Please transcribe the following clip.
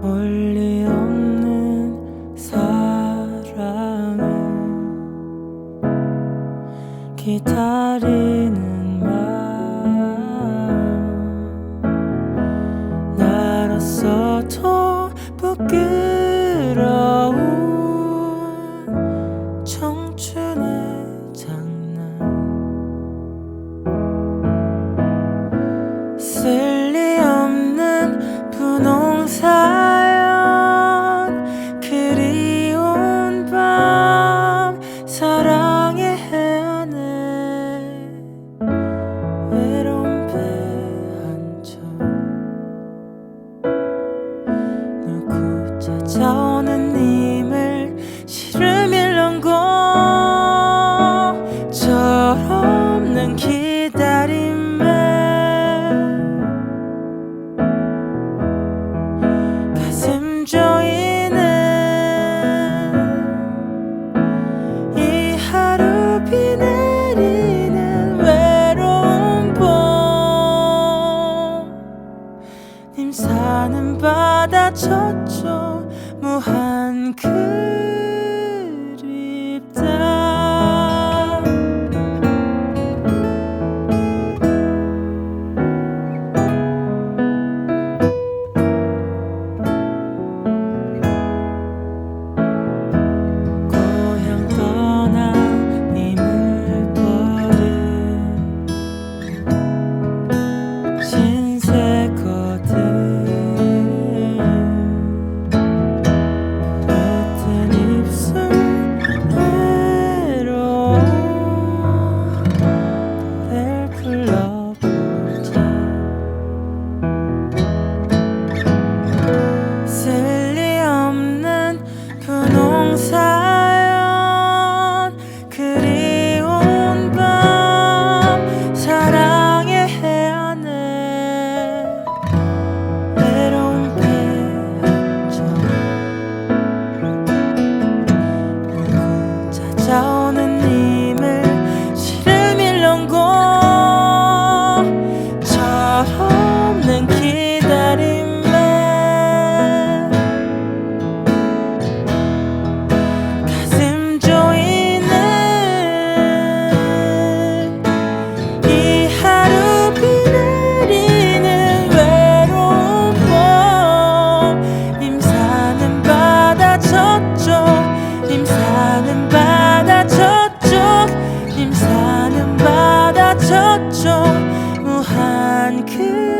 멀리 없는 사랑을 기다리는 마음. 나로서도 부끄 사라졌죠. 무한 그 kiss.